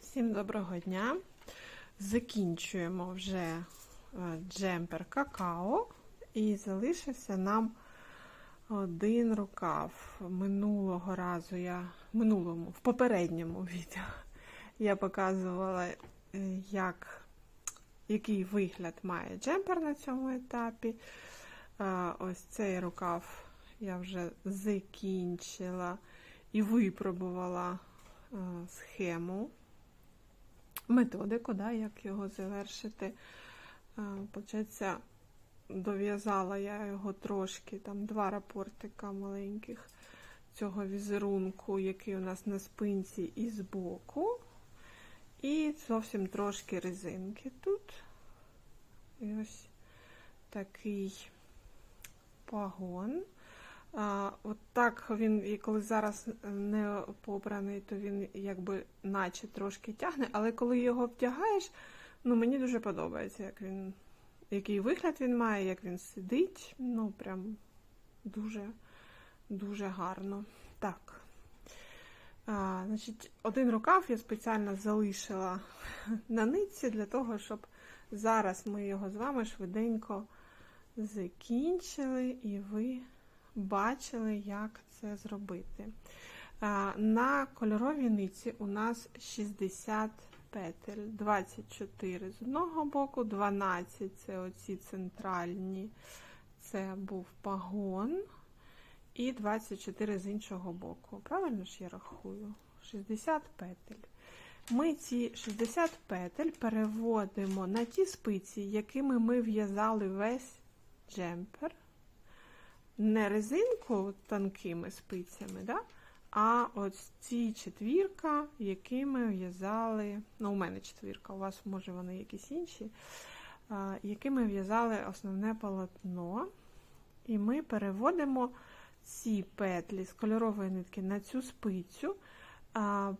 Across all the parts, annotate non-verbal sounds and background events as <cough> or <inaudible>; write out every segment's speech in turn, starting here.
Всім доброго дня. Закінчуємо вже е, джемпер какао і залишився нам один рукав. Минулого разу я минулому, в попередньому відео я показувала, е, як, який вигляд має джемпер на цьому етапі. Е, Ось цей рукав я вже закінчила і випробувала схему, методику, да, як його завершити. Е, Получається, дов'язала я його трошки, там два рапортика маленьких цього візерунку, який у нас на спинці і збоку. І зовсім трошки резинки тут. І ось такий пагон. От так він, і коли зараз не побраний, то він якби наче трошки тягне, але коли його втягаєш, ну мені дуже подобається, як він, який вигляд він має, як він сидить. Ну, прям дуже, дуже гарно. Так. А, значить, Один рукав я спеціально залишила на нитці для того, щоб зараз ми його з вами швиденько закінчили, і ви бачили, як це зробити. На кольоровій ниці у нас 60 петель, 24 з одного боку, 12 це оці центральні, це був пагон, і 24 з іншого боку. Правильно ж я рахую? 60 петель. Ми ці 60 петель переводимо на ті спиці, якими ми в'язали весь джемпер не резинку тонкими спицями, да? а ось ці четвірка, якими в'язали, ну, у мене четвірка, у вас, може, вони якісь інші, якими в'язали основне полотно. І ми переводимо ці петлі з кольорової нитки на цю спицю,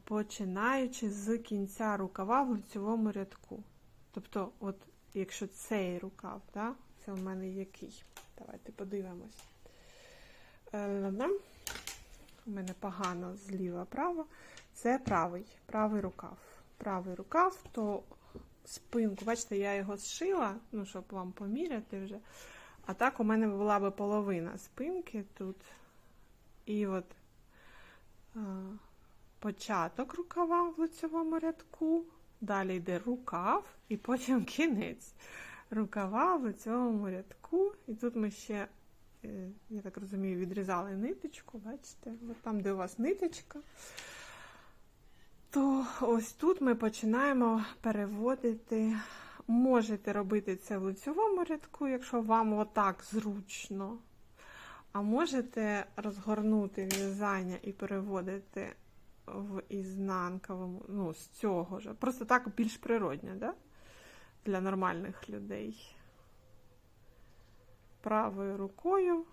починаючи з кінця рукава в лицьовому рядку. Тобто, от, якщо цей рукав, да, це у мене який? Давайте подивимось. У мене погано зліва право. Це правий правий рукав. Правий рукав, то спинку, бачите, я його зшила, ну, щоб вам поміряти вже. А так у мене була би половина спинки тут. І от а, початок рукава в лицевому рядку, далі йде рукав, і потім <laughs> кінець рукава в лицевому рядку. І тут ми ще Е, я так розумію, відрізали ниточку, бачите, От там, де у вас ниточка, то ось тут ми починаємо переводити. Можете робити це в лицьовому рядку, якщо вам отак зручно. А можете розгорнути в'язання і переводити в ізнанковому, ну, з цього ж. Просто так більш природньо, да? для нормальних людей правою рукою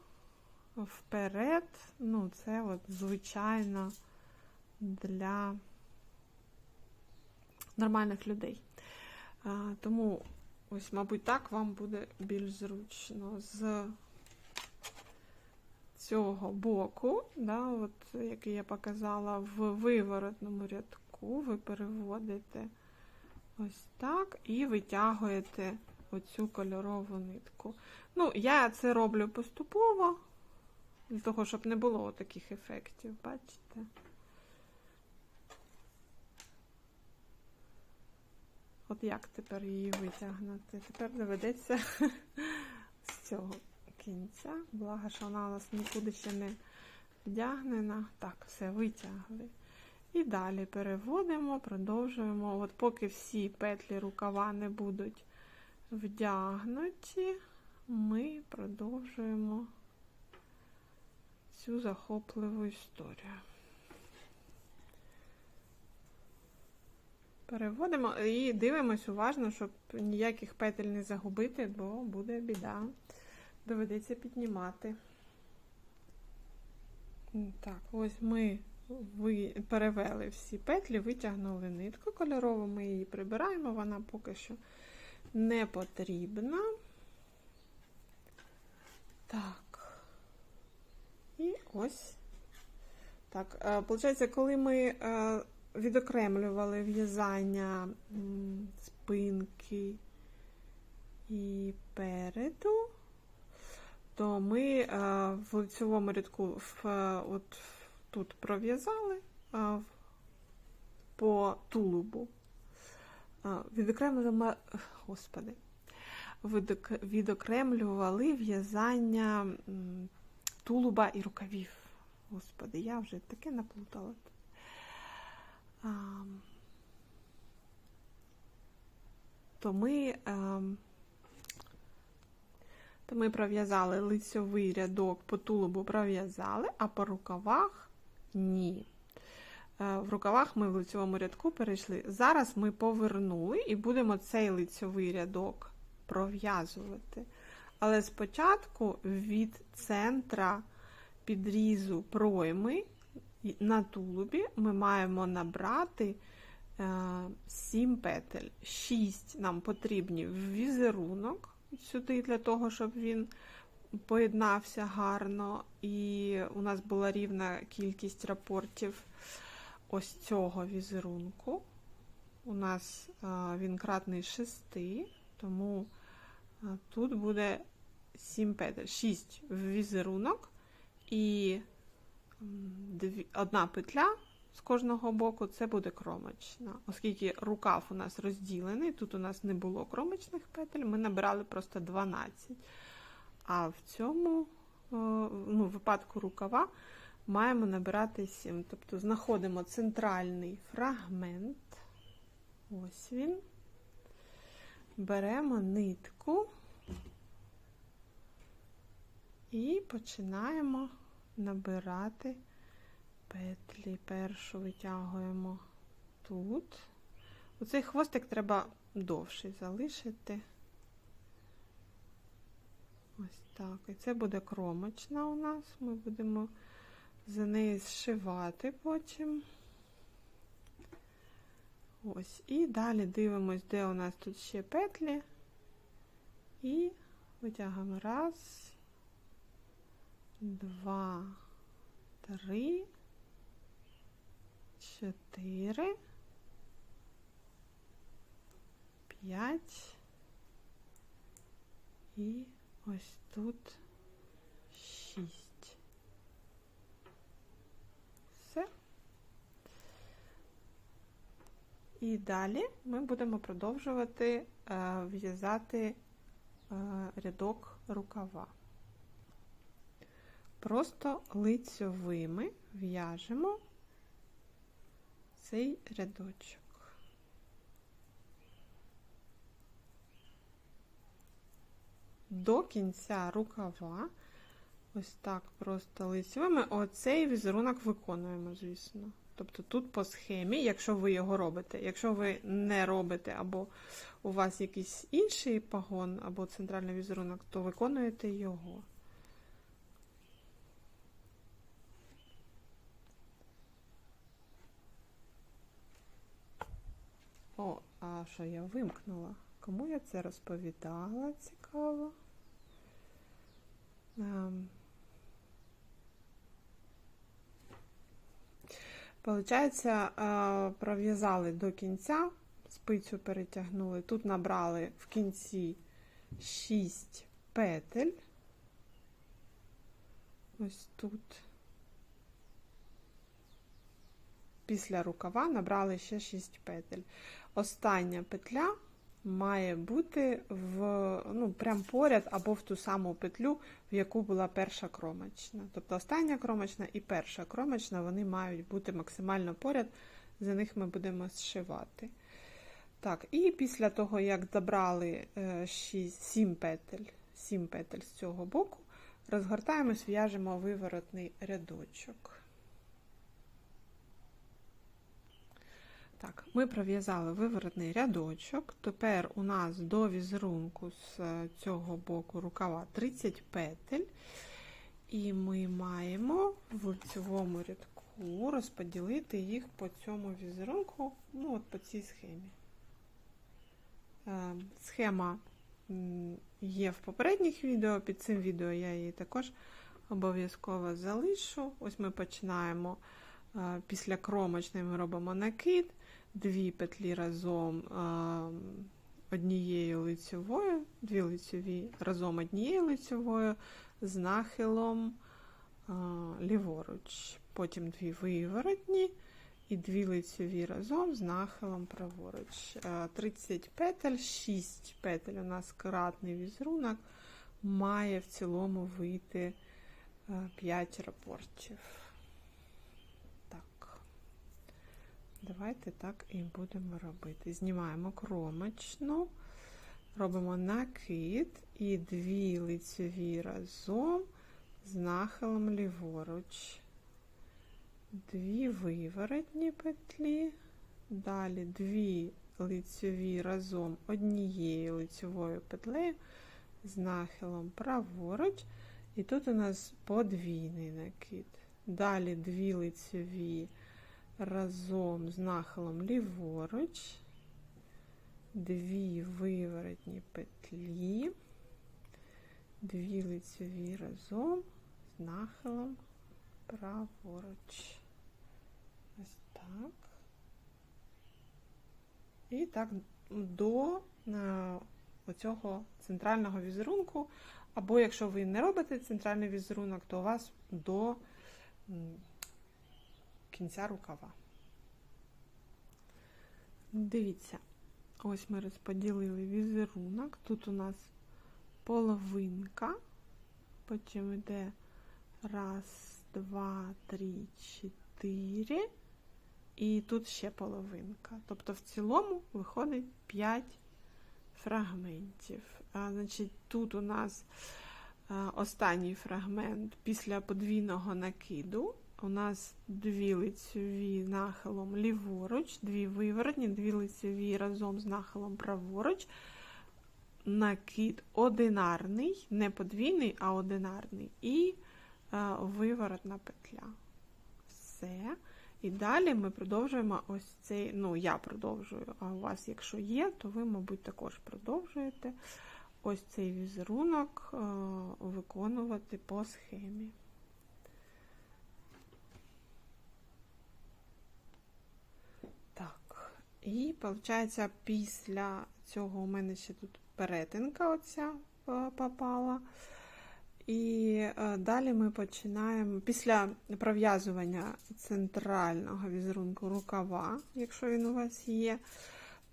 вперед. Ну, це от звичайно для нормальних людей. Тому, ось, мабуть, так вам буде більш зручно з цього боку, да, от, який я показала в виворотному рядку, ви переводите ось так і витягуєте оцю кольорову нитку. Ну, я це роблю поступово, для того, щоб не було таких ефектів, бачите? От як тепер її витягнути? Тепер доведеться <laughs> з цього кінця. Благо, що вона у нас нікуди ще не вдягнена. Так, все, витягли. І далі переводимо, продовжуємо. От поки всі петлі рукава не будуть вдягнуті, ми продовжуємо цю захопливу історію. Переводимо і дивимось уважно, щоб ніяких петель не загубити, бо буде біда. Доведеться піднімати. Так, ось ми перевели всі петлі, витягнули нитку кольорову, ми її прибираємо, вона поки що не потрібна. Так. І ось. Так, Получається, коли ми відокремлювали в'язання спинки і переду, то ми е, в лицьовому рядку в, е, от тут пров'язали е, по тулубу. Відокремлюємо, господи, відокремлювали в'язання тулуба і рукавів. Господи, я вже таке наплутала. то ми, то ми пров'язали лицьовий рядок по тулубу пров'язали, а по рукавах ні. Е, В рукавах ми в лицьовому рядку перейшли. Зараз ми повернули і будемо цей лицьовий рядок пров'язувати. Але спочатку від центра підрізу пройми на тулубі ми маємо набрати 7 петель. 6 нам потрібні в візерунок сюди, для того, щоб він поєднався гарно. І у нас була рівна кількість рапортів ось цього візерунку. У нас він кратний 6, тому тут буде 7 петель. 6 в візерунок і одна петля з кожного боку це буде кромочна. Оскільки рукав у нас розділений, тут у нас не було кромочних петель, ми набирали просто 12. А в цьому ну, випадку рукава маємо набирати 7. Тобто знаходимо центральний фрагмент. Ось він. Беремо нитку і починаємо набирати петлі. Першу витягуємо тут. Оцей хвостик треба довший залишити. Ось так. І це буде кромочна у нас. Ми будемо за неї зшивати потім. Ось. І далі дивимось, де у нас тут ще петлі. І витягуємо раз, два, три, чотири, п'ять. І ось тут шість. Все. І далі ми будемо продовжувати е, в'язати е, рядок рукава. Просто лицьовими в'яжемо цей рядочок. До кінця рукава, ось так просто лицьовими, оцей візерунок виконуємо, звісно. Тобто тут по схемі, якщо ви його робите. Якщо ви не робите, або у вас якийсь інший пагон, або центральний візерунок, то виконуєте його. О, а що я вимкнула? Кому я це розповідала? Цікаво. Ем. Получається, е, пров'язали до кінця, спицю перетягнули. Тут набрали в кінці 6 петель. Ось тут. Після рукава набрали ще 6 петель. Остання петля має бути в, ну, прям поряд або в ту саму петлю, в яку була перша кромочна. Тобто остання кромочна і перша кромочна, вони мають бути максимально поряд, за них ми будемо зшивати. Так, і після того, як забрали 6, 7 петель, 7 петель з цього боку, розгортаємось, в'яжемо виворотний рядочок. Так, ми пров'язали виворотний рядочок. Тепер у нас до візерунку з цього боку рукава 30 петель. І ми маємо в лицевому рядку розподілити їх по цьому візерунку, ну от по цій схемі. Е, Схема є в попередніх відео, під цим відео я її також обов'язково залишу. Ось ми починаємо Е, Після кромочної ми робимо накид, дві петлі разом однією лицьовою, дві лицьові разом однією лицьовою з нахилом ліворуч. Потім дві виворотні і дві лицьові разом з нахилом праворуч. Е, 30 петель, 6 петель у нас кратний візерунок, має в цілому вийти 5 рапортів. Так, давайте так і будемо робити. Знімаємо кромочну, робимо накид і дві лицьові разом з нахилом ліворуч. Дві виворотні петлі, далі дві лицьові разом однією лицьовою петлею з нахилом праворуч. І тут у нас подвійний накид. Далі дві лицьові разом з нахилом ліворуч, дві виворотні петлі, дві лицьові разом з нахилом праворуч. Ось так. І так до е, оцього центрального візерунку. Або якщо ви не робите центральний візерунок, то у вас до кінця рукава. Дивіться, ось ми розподілили візерунок. Тут у нас половинка, потім йде раз, два, три, чотири. І тут ще половинка. Тобто в цілому виходить 5 фрагментів. А, значить, Тут у нас а, останній фрагмент після подвійного накиду. У нас дві лицьові нахилом ліворуч, дві виворотні, дві лицьові разом з нахилом праворуч. Накид одинарний, не подвійний, а одинарний. І а, виворотна петля. Все. І далі ми продовжуємо ось цей, ну, я продовжую, а у вас, якщо є, то ви, мабуть, також продовжуєте ось цей візерунок е, виконувати по схемі. Так, і виходить, після цього у мене ще тут перетинка оця е, попала. І е, далі ми починаємо після пров'язування центрального візерунку рукава, якщо він у вас є,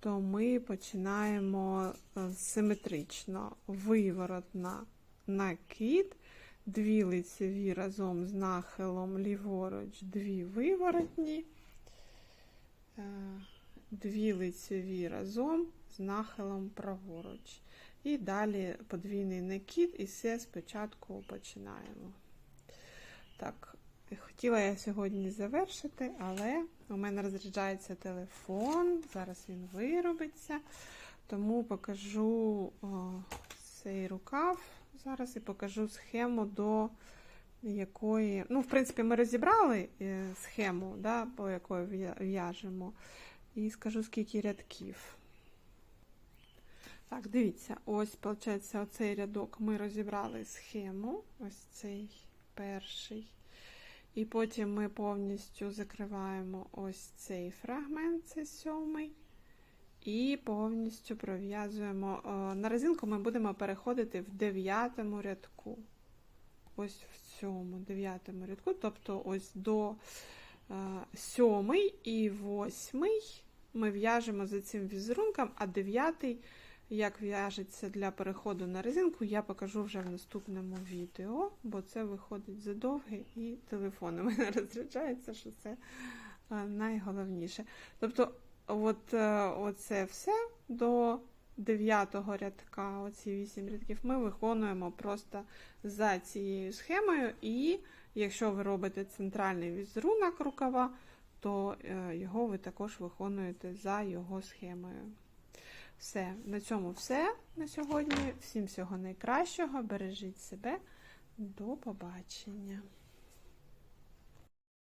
то ми починаємо е, симетрично виворотна накид, дві лицеві разом з нахилом ліворуч, дві виворотні, дві лицеві разом з нахилом праворуч. І далі подвійний накид, і все спочатку починаємо. Так, хотіла я сьогодні завершити, але у мене розряджається телефон, зараз він виробиться, тому покажу о, цей рукав зараз і покажу схему, до якої. Ну, в принципі, ми розібрали е, схему, да, по якої в'яжемо, і скажу, скільки рядків. Так, дивіться, ось, виходить, оцей рядок ми розібрали схему, ось цей перший. І потім ми повністю закриваємо ось цей фрагмент, це сьомий. І повністю пров'язуємо. На резинку ми будемо переходити в дев'ятому рядку. Ось в цьому дев'ятому рядку, тобто ось до сьомий і восьмий ми в'яжемо за цим візерунком, а дев'ятий як в'яжеться для переходу на резинку, я покажу вже в наступному відео, бо це виходить задовге і телефон у <laughs> мене розряджається, що це найголовніше. Тобто, от, е, оце все до 9 рядка, оці 8 рядків, ми виконуємо просто за цією схемою, і якщо ви робите центральний візерунок рукава, то е, його ви також виконуєте за його схемою. Все, на цьому все на сьогодні. Всім всього найкращого. Бережіть себе. До побачення.